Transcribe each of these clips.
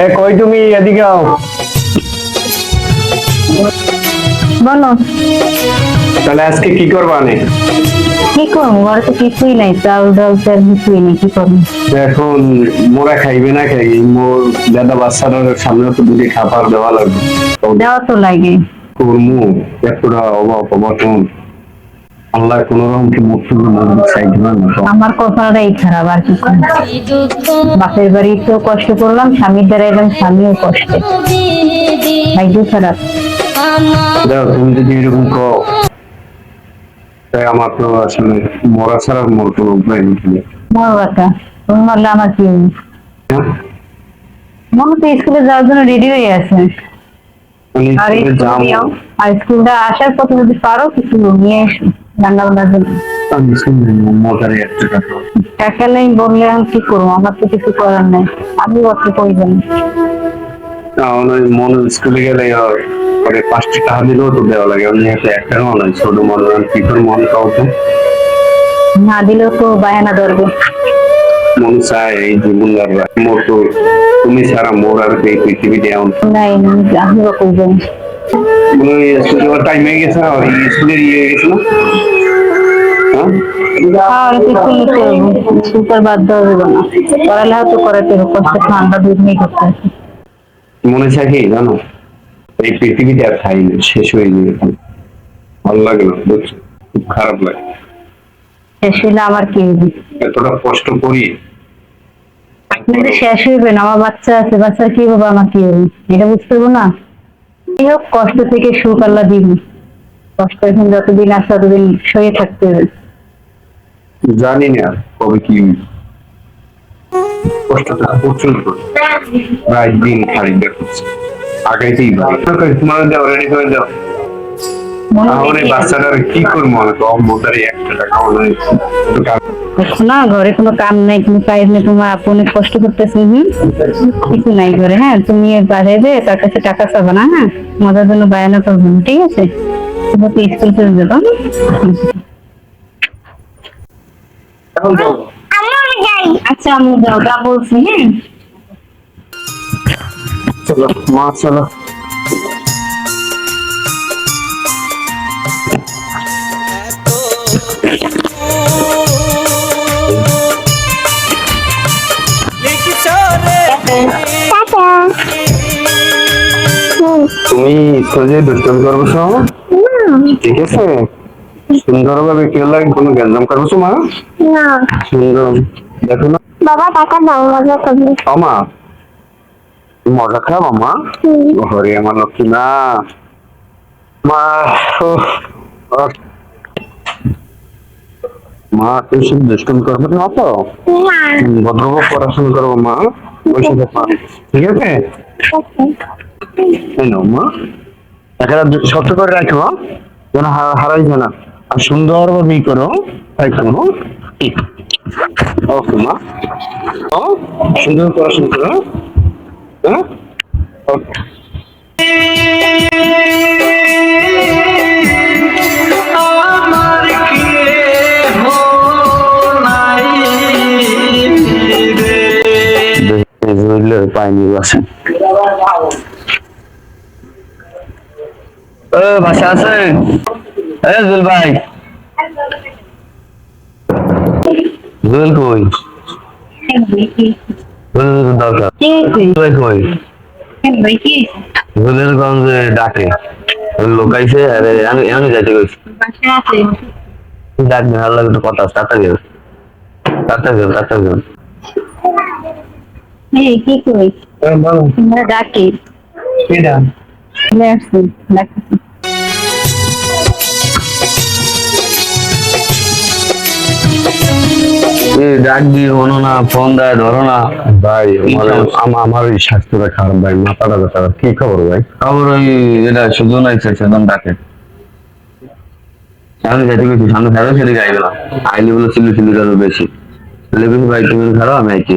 এ কই তুমি? এদিকে আও। বলো। তাহলে আজকে কি করবা নে? কি করব? ঘরে তো কিছুই নাই। চাল ডাল চাল কিছুই নেই। কি করব? এখন মোরা খাইবে না খাই। মোর দাদা বাচ্চাটার সামনে তো দুটি খাবার দেওয়া লাগবে। দেওয়া তো লাগে। কর্মু এতটা অভাব অবটন আল্লাহ কোন রকম কি আমার কপালটাই খারাপ আর কি বাপের বাড়ি তো কষ্ট করলাম স্বামীর দ্বারা এবং স্বামীও কষ্ট। ভাগ্য খারাপ তুমি যদি এরকম তাই আমার তো আসলে মরা ছাড়া মোর কোনো উপায় নেই। মর তুমি মরলে আমার কি হ্যাঁ? মনে তো স্কুলে যাওয়ার জন্য রেডি হয়ে আছে। আর স্কুলটা আসার পথে যদি পারো কিছু নিয়ে এসো। রান্না বান্নার জন্য। টাকা নেই বললে আমি কি করব? আমার তো কিছু করার নেই। আমি অত প্রয়োজন মনে স্কুলে গেলে পরে পাঁচটি টাকা দিলেও তো দেওয়া লাগে। আমি একটা একটা মনে ছোট মনে কি করে মনে না দিলেও তো বায়ানা ধরবে। মন চায় এই জীবন গাড়বা মোর তো তুমি ছাড়া মোর আর এই পৃথিবীতে এমন নাই আমি বা করবেন হয় স্কুলে টাইম হয়ে গেছে আর স্কুলের ইয়ে গেছে না? হ্যাঁ? আর কিছু নিতে সুপার বাদ দেওয়া না। পড়ালেখা তো করাতে হবে কষ্ট ঠান্ডা দুধ নিয়ে করতে মনে চায় জানো? এই পৃথিবীতে আর না শেষ হয়ে যাবে ভালো লাগে না বুঝছ? খুব খারাপ লাগে। শেষ হইলে আমার কি হবে? এতটা কষ্ট করি? কিন্তু শেষ হইবে না আমার বাচ্চা আছে বাচ্চার কি হবে আমার কি হবে? এটা বুঝতে পারব না। যাই হোক কষ্ট থেকে সুখ আল্লাহ দিবি কষ্ট এখন যতদিন আছে ততদিন সয়ে থাকতে হবে। জানি না কবে কি। কষ্টটা প্রচুর। প্রায় দিন খালি দেখছি আগাইতেই পারি। তোমার দাও রেডি করে মনে আমার এই দেখি- কি? করব? আমি একটা টাকা না ঘরে কোনো কাম নাই কোনো কাজ নেই তোমার আপু অনেক কষ্ট করতেছে হুম? কিছু নাই ঘরে হ্যাঁ? তুমি বাজারে দে তার কাছে টাকা চাবো না হ্যাঁ? মজার জন্য বায়ানা করব না ঠিক আছে? তুমি তো স্কুল আচ্ছা আমি যাও যা বলছি হ্যাঁ? চলো মা চলো। তুমি স্কুলে দুষ্টামি করব সব ঠিক আছে? সুন্দর ভাবে কেউ লাগে কোনো গ্যাঞ্জাম করব তো মা। না। সুন্দর। দেখো না। বাবা টাকা দাও মজা করবি। আমা মজা খাব আমা হরে আমার লক্ষ্মী না মা মা তুমি শুধু দুষ্টুমি করবে না তো? ভদ্রভাবে পড়াশোনা করব মা। বসে থাকো ঠিক আছে? মা। একটা শক্ত করে রাখো হ্যাঁ? যেন হারাই যায় না। আর সুন্দরভাবে করো তাই করো ওকে, মা। ও সুন্দর পড়াশোনা করো হ্যাঁ? ওকে। পাইনি বাসে ও বাসা আছে? এ জুল ভাই। জুল কই? জুল দরকার। ভাই কই জুলের গঞ্জে ডাকে। লোকাইছে আরে আমি আমি যাইতে কইছি। ডাক না আল্লাহ একটু কথা আছে তাড়াতাড়ি গেল তাড়াতাড়ি গেল তাড়াতাড়ি গেল এই কি কই তোমরা ডাকি চলে আসছি ডাকতেছি ডাক দিয়ে হলো না ফোন দেয় ধরো না ভাই আমার এই স্বাস্থ্যটা খারাপ ভাই মাথাটা খারাপ কি খবর ভাই খবর ওই এটা শুধু নাই সেজন ডাকে সামনে যাইতে গেছি সামনে খারাপ সেদিকে আইবে না আইলে বলে চিল্লি চিল্লি বেশি ভাই তুমি আমি আইছি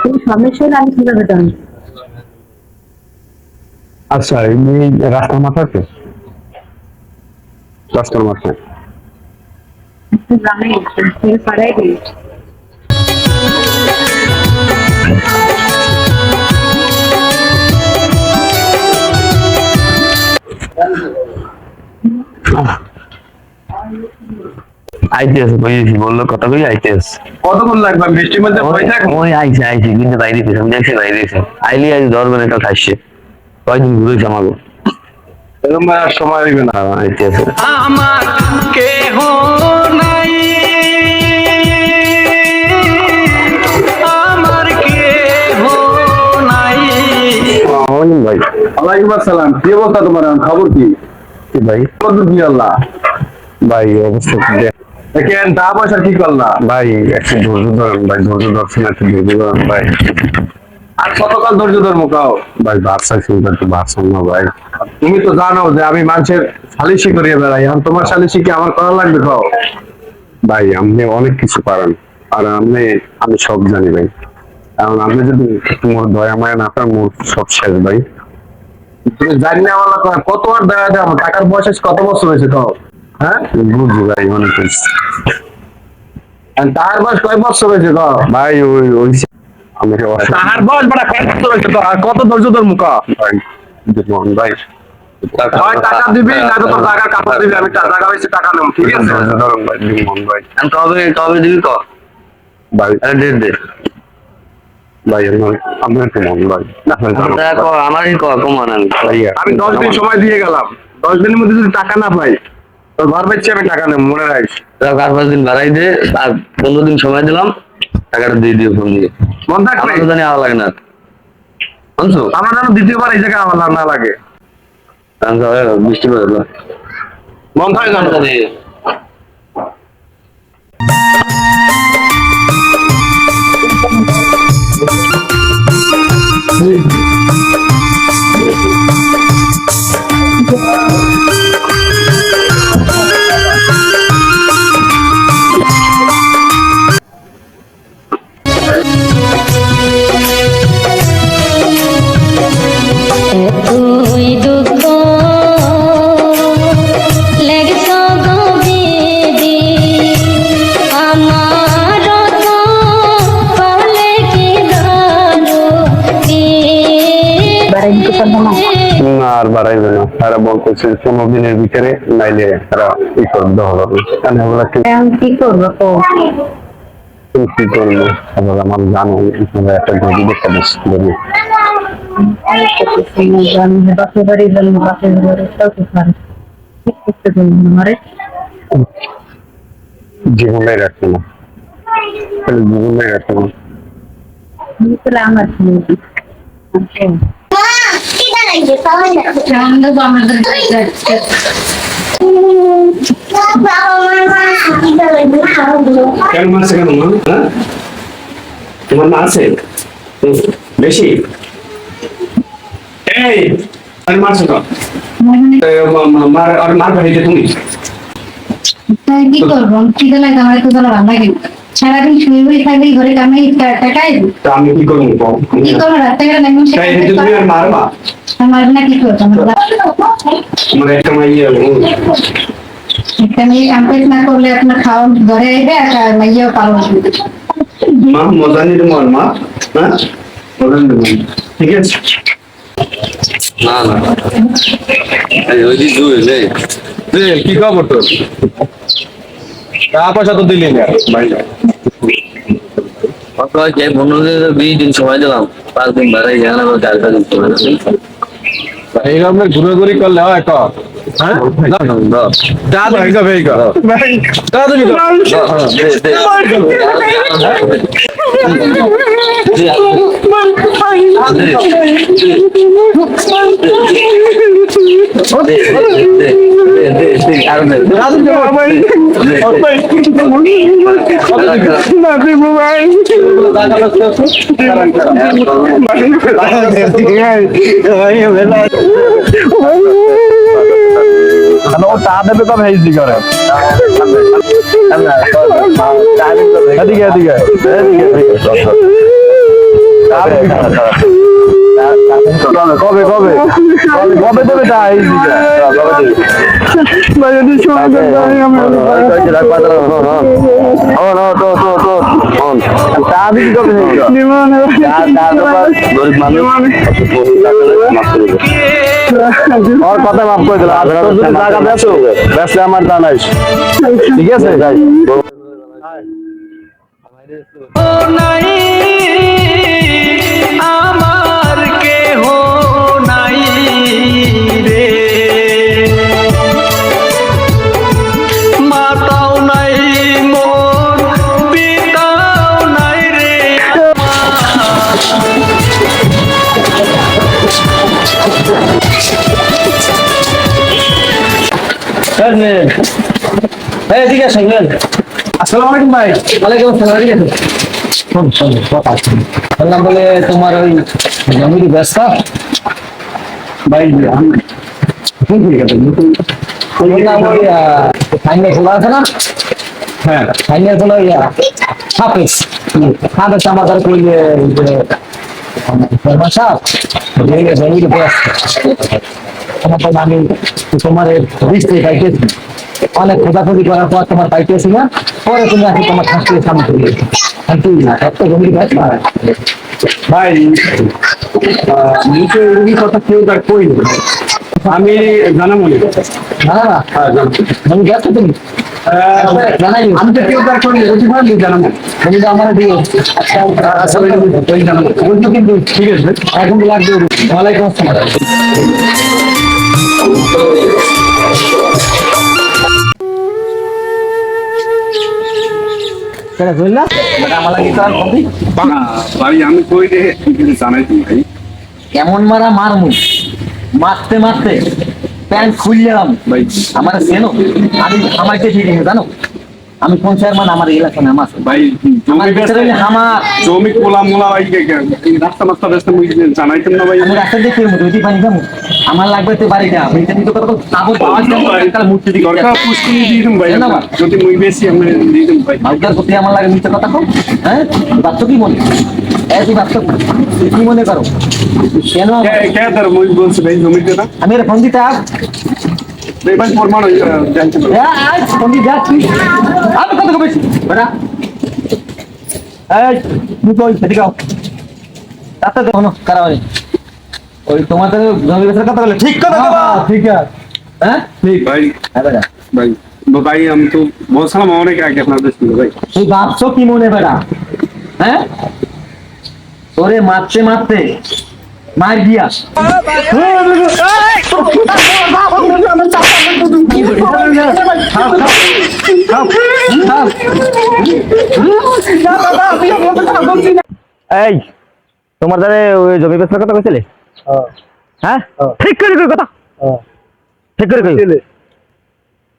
জানি হ্যাঁ? তুমি সমস্যা হলে আমি কীভাবে জানি আচ্ছা এমনি রাস্তার মাথাতে? রাস্তার মাথায়। গ্রামে পাড়ায় গেছিস আইতেছে বুঝেছি বলল কই আইতেছে। কতক্ষণ লাগবে? বৃষ্টির মধ্যে ওই আইছে আইছে কিন্তু বাইরে আমি দেখছি বাইরে আইলি আজ ধরবেন একটা খাইছে কয়দিন ঘুরেছে আমাকে? এরকম আর সময় হইবে না। আইতেছে। আমার কেহ নাই। আমার কেহ নাই। ভাই। ওয়ালাইকুম আসসালাম। কি অবস্থা তোমার খবর কি? কি ভাই? কত আল্লাহ? ভাই অবস্থা কি দেখ- পয়সা কি করলা ভাই একটু ধৈর্য ধরেন ভাই ধৈর্য ধরছেন একটু ধৈর্য ধরেন ভাই। আর কতকাল ধৈর্য ভাই একটু না তুমি তো জানো যে আমি মানুষের সালিশি করিয়ে বেড়াই এখন তোমার সালিশি কি আমার করা লাগবে খাও ভাই আপনি অনেক কিছু পারেন আর আপনি আমি সব জানি ভাই। কারণ আপনি যদি তোমার মোর দয়া মায়া না মোর সব শেষ ভাই। তুমি জানি না আমার কত আর দেওয়া যায় আমার টাকার বয়স কত বছর হয়েছে খাও হ্যাঁ? বুঝছি ভাই অনেক কিছু আর বয়স কয় বছর হয়েছে খাও ভাই ওই ওই আমি বয়স বড় কয় বছর হয়েছে খাও আর কত ধৈর্য ধর্ম খাও ভাই দেখুন ভাই। টাকা দিবি? না তো তোর টাকা কাপড় দিবি আমি টাকা হয়েছে টাকা নেব ঠিক আছে? ধরুন ভাই দেখুন ভাই। আমি কবে কবে দিবি ভাই আরে দে দে। ভাই আমার ভাই। আমারই কমান আমি। আমি দশ দিন সময় দিয়ে গেলাম। দশ দিনের মধ্যে যদি টাকা না পাই তোর ঘর বেচছি আমি টাকা নেব মনে রাখিস। আর পাঁচ দিন বাড়াই দে আর পনেরো দিন সময় দিলাম টাকাটা দিয়ে দিও ফোন দিয়ে। মন থাকবে? আমার তো জানি লাগে না। শুনছো? আমার যেন দ্বিতীয়বার এই জায়গায় আমার না লাগে। বৃষ্টি পড়ে মন থাকে জানো তুই তারা বলতেছে পনেরো দিনের ভিতরে নাইলে তারা ই করতে হবে কেন ওগুলা কি এখন কি করব তো তুমি কি করব আবার আমার জানো আপনারা একটা গরু দেখতে বেশ গরু বাপের বাড়ির জন্য বাপের বাড়ি সব পারে কি করতে বলব আমারে জীবনে রাখবে না খালি জীবনে রাখবে না তাহলে আমার কি হয়েছে? কেন মা? তোমার মা আছে? বেশি। এই আর মারছো তো মার আর মার বাড়িতে তুমি? কি করব? লাগে আমার তো ভালো লাগে সারাদিন শুয়ে বসে থাকলে ঘরে কামাই টাকাই আমি কি করব? কি করব? রাত্রে গেলে তুমি আর মারবা? আমার না কি করব তোমার একটা এখানে কমপ্লিট না করলে আপনার খাওয়া ঘরে আইবে আর মাইয়াও পালন মা মজা নিয়ে তোমার মা হ্যাঁ? মজা নিয়ে ঠিক আছে? না না। ওই দিন দুই রে রে, কি খবর তোর? টাকা পয়সা তো দিলি না। ভাই বিশ দিন সময় দিলাম। পাঁচ দিন বাড়াই না চার পাঁচ দিন সময় এইরকম ঘুরে করলে হয় ক হ্যাঁ যা তো এই কবে এই কর যা তুমি কর দে আর নাই ও তা দেবে কবে হেজি করে এদিকে এদিকে কবে কবে কবে দেবে তা হেজি তা দিবি কবে হেজি গরিব মানুষ মাফ করে দেবে। ওর কথা মাফ করে দিলাম আর তোর যদি টাকা বেছো বেসলে আমার জানাইস ঠিক আছে যাই আমার কেহ নাই রে। মাতাও নাই মোর পিতাও নাই আসসালামু আলাইকুম ভাই। ওয়ালাইকুম আসসালাম বললাম বলে তোমার ওই জমির ব্যস্ত ভাই বললাম ওই ফাইনাল খোলা আছে না? হ্যাঁ। ফাইনাল খোলা ইয়া হাফেজ হাফেজ যে ফরমান জমির ব্যস্ত আমি তোমার বৃষ্টি পাইতেছি অনেক খোঁজাখুঁজি করার পর তোমার পাইতেছি না। পরে তুমি আসি তোমার শাস্তির সামনে চলে গেছো শান্তি না জমির ব্যস্ত ভাই আহ, নিচে রুগী কথা কেউ তার কই আমি জানাব না না হ্যাঁ ব্যস্ত তুমি? আমি তো কেউ তার জানাব তো আমার কিন্তু। ঠিক আছে। এখন লাগবে। ওয়ালাইকুম আসসালাম। কেন বুঝলা আমার লাগে তো আর কবি না ভাই আমি কই রে? জানাই তুমি ভাই। কেমন মারা মারমু? মারতে মারতে প্যান্ট খুললাম। ভাই। আমার সেনো আমি আমার কে ঠিক আছে জানো? আমি কোন চেয়ারম্যান আমার এলাকা নাম আছে। ভাই জমি বেচতে আমার জমি কোলা মোলা ভাই রাস্তা মাস্তা বেচতে মুই জানাইতেন না ভাই। আমি রাস্তা দেখে দুটি পানি যাব আমার লাগবে তো বাড়ি না আমি তো কত তাবো তার মূর্তি দিকে দরকার পুষ্কুনি দিয়ে দিন ভাই যদি মুই বেশি আমি দিয়ে দিন ভাই। ভাগ্যের প্রতি আমার লাগে মিথ্যে কথা কো হ্যাঁ? বাচ্চা কি মনে? এই তুই বাচ্চা কি মনে করো? কেন কে কে তার মুই বলছি ভাই জমিতে না? আমি এর ফোন দিতে ওই তোমাদের জমি বেচার কথা বলে ঠিক কথা ঠিক হ্যাঁ? ঠিক। ভাই হ্যাঁ ভাই ভাই আমি তো বলছিলাম অনেক আগে আপনার ভাই। তুই ভাবছ কি মনে বেটা? হ্যাঁ? তোরে মারতে মারতে। মার দিয়া এই তোমার দ্বারা ওই জমি বেচার কথা কইছিলে? হ্যাঁ। ঠিক করে কই কথা? ঠিক করে কই?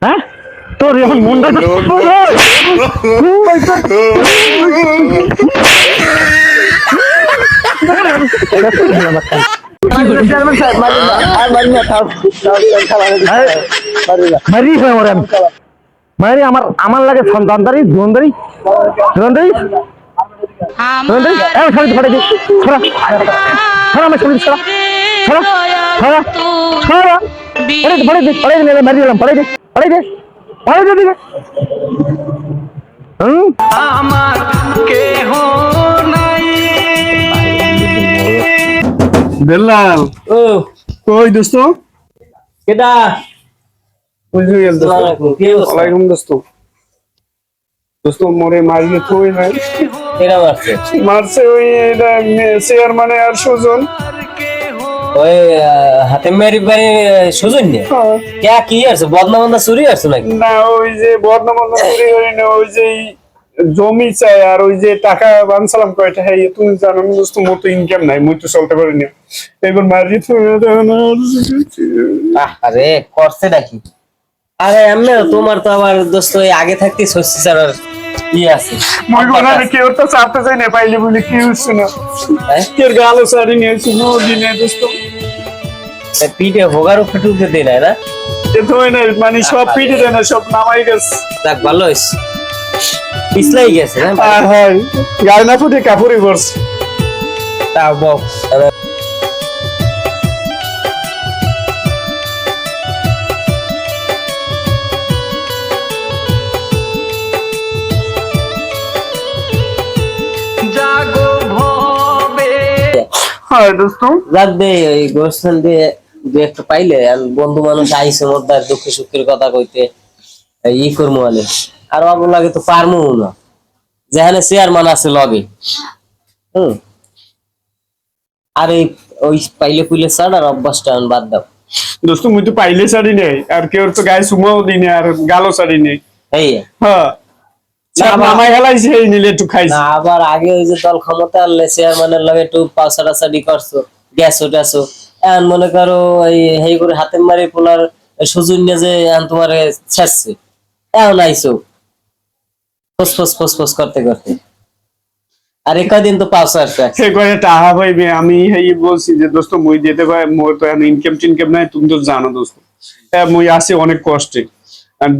হ্যাঁ? তোর এখন মনটা আমি মারি আমার আমার লাগে সন্তানদারি ধুনদারি ধুনদারি ধুনদারি এই দিই ছড়া ছড়া আমার পড়ে দে পড়ে দে পড়ে দে পড়ে দে পড়ে দে পড়ে দে আমার কেহ নাই বেলাল। ও। কই দোস্ত? কেডা? বুঝে গেল দোস্ত? কি দোস্ত। দোস্ত মোরে মারিয়ে থই নাই কেডা মারছে? মারছে ওই এটা চেয়ার মানে আর সুজন। ওই হাতে মেরি বাড়ি সুজন্য কে কি আছে? বদনা বদনা চুরি আছে নাকি? না ওই যে বর্ণমান চুরি না ওই যে জমি চাই আর ওই যে টাকা বানসালাম কয়টা হ্যাঁ তুমি জানো আমি দোস্ত মতো ইনকাম নাই মুই তো চলতে পারি না। এবার থই আরে করছে নাকি? আরে এমনি তোমার তো আবার দোস্ত এই আগে থাকতে শস্য ছাড়ার ই আছে। মই কোনারে কেউ তো চাপতে চাই না পাইলে বলে কি হচ্ছে না? হ্যাঁ? কেউ গালো সারি নিয়ে শুনো দিনে দোস্ত। তা পিঠে ভোগারও ফেটুকে দেয় না? না হয় না মানে সব পিঠে দেয় না সব নামাই গেছে। যাক ভালো হয়েছে। পিছলাই গেছে না? হয় গায়ে না ফুটে কাপড়ই পরছে তা বক হয় দোস্ত। যাক ওই গোরস্থান দিয়ে দু একটা পাইলে বন্ধু মানুষ আইসে মধ্যে দুঃখ সুখের কথা কইতে ই করব মানে আর অল্প লাগে তো পারমু না। যেখানে চেয়ারম্যান আছে লগে। হুম। আর এই ওই পাইলে পুইলে ছাড় আর অভ্যাসটা আমি বাদ দাও। দোস্ত মুই তো পাইলে শাড়ি নেই। আর কেউ তো গায়ে সুমাও দিনে আর গালো শাড়ি নেই। এই হ্যাঁ। আবার আগে ওই যে দল ক্ষমতা আনলে চেয়ারম্যানের লগে একটু পাউসাটাসাডি করছ গ্যাসো ট্যাসো এখন মনে করো এই হেই করে হাতে মারি পোলার সুজুন নিয়ে যে তোমার ছেড়ছে এখন আইসো। করতে করতে। আর এ কদিন তো পাউসা আসছে সে কয়ে টাহা ভাইবে আমি এই বলছি যে দোস্ত মই যেতে মোর তো ইনকাম টিনকাম নাই তুমি তো জানো দোস্ত। হ্যাঁ মই আসি অনেক কষ্টে। আর,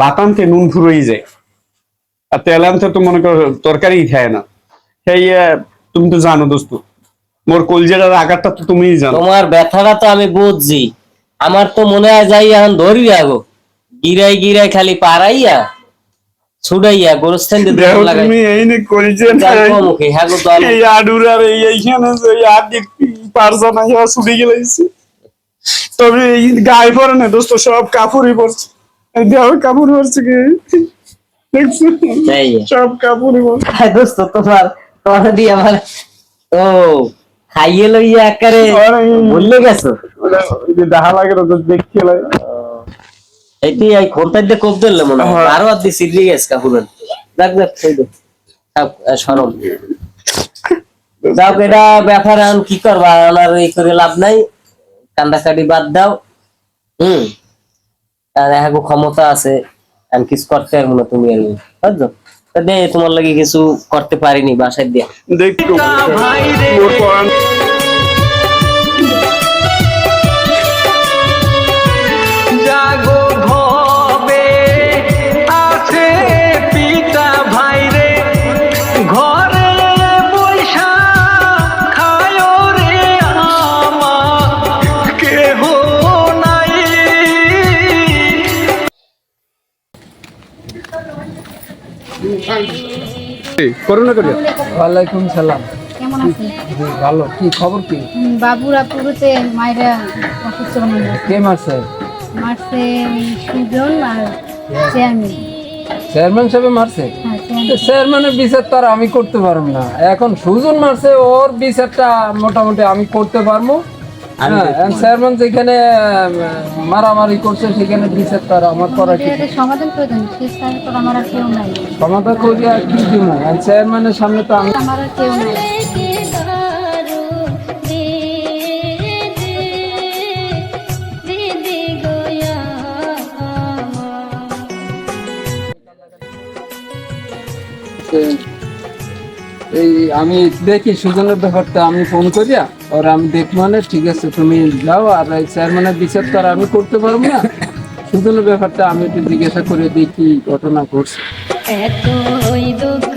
বাতানতে নুন ফুরোই যায়। আর তেল তো মনে করো তরকারি খায় না। সেই তুমি তো জানো দোস্ত। মোর কলজেটার আকারটা তো তুমিই জানো। তোমার ব্যথাটা তো আমি বুঝছি। আমার তো মনে হয় যাই এখন ধরি আগো। গিরাই গিরাই খালি পারাইয়া ছুড়াইয়া গোরস্থান দিয়ে দেখো তুমি এই নে যাই মুখে হ্যাঁ গো দল। এই আডুর আর এই এইখানে যে পারছা না ইয়া গেলাইছে। তবে এই গায়ে পরে না দোস্ত সব কাপড়ই পরছে। এই দেখো কাপড় পরছে কি? সব কাপড়ই পরছে। হ্যাঁ দোস্ত তোমার তোমার দিয়ে আমার ও খাইয়ে লইয়া একারে আরে। এই- গেছো? দেখা লাগে তো দেখতে লাগে। এটি এই খন্তার দিয়ে কোপ দিলে মনে হয়। হ্যাঁ। আরও গেছে কাপুরের। দেখ দেখ সরম যাও এটা ব্যাপার এখন কি করবা? আমার এই করে লাভ নাই। কান্দাকাটি বাদ দাও। হুম। আর এখন ক্ষমতা আছে। আমি কিছু করতে পারব না তুমি আর। বুঝছ? দে তোমার লাগে কিছু করতে পারিনি বাসায় দিয়ে। করোনা করিয়া ওয়ালাইকুম সালাম। কেমন আছেন? ভালো। কি খবর কি? হুম, বাবুরা পুরোতে মায়েরা অসুস্থ কে মারছে? মারছে ওই সুজন আর চেয়ারম্যান। চেয়ারম্যান সাহেব মারছে? হ্যাঁ চেয়ারম্যান। চেয়ারম্যানের বিচার তো আর আমি করতে পারব না। এখন সুজন মারছে ওর বিচারটা মোটামুটি আমি করতে পারব। চেয়ারম্যান যেখানে মারামারি করছে সেখানে বিচার তো আমার করার কি সমাধান করে দেন আমার আর কেউ নাই। ক্ষমতা করি আর কি দিব চেয়ারম্যানের সামনে তো আমি আমার আর কেউ নাই। এই, আমি দেখি সুজনের ব্যাপারটা আমি ফোন করিয়া আর আমি দেখ মানে ঠিক আছে, তুমি যাও, আর চেয়ারম্যানের বিচার তো আমি করতে পারব না। সুজনের ব্যাপারটা আমি একটু জিজ্ঞাসা করে দেখি ঘটনা ঘটছে। এতই দুঃখ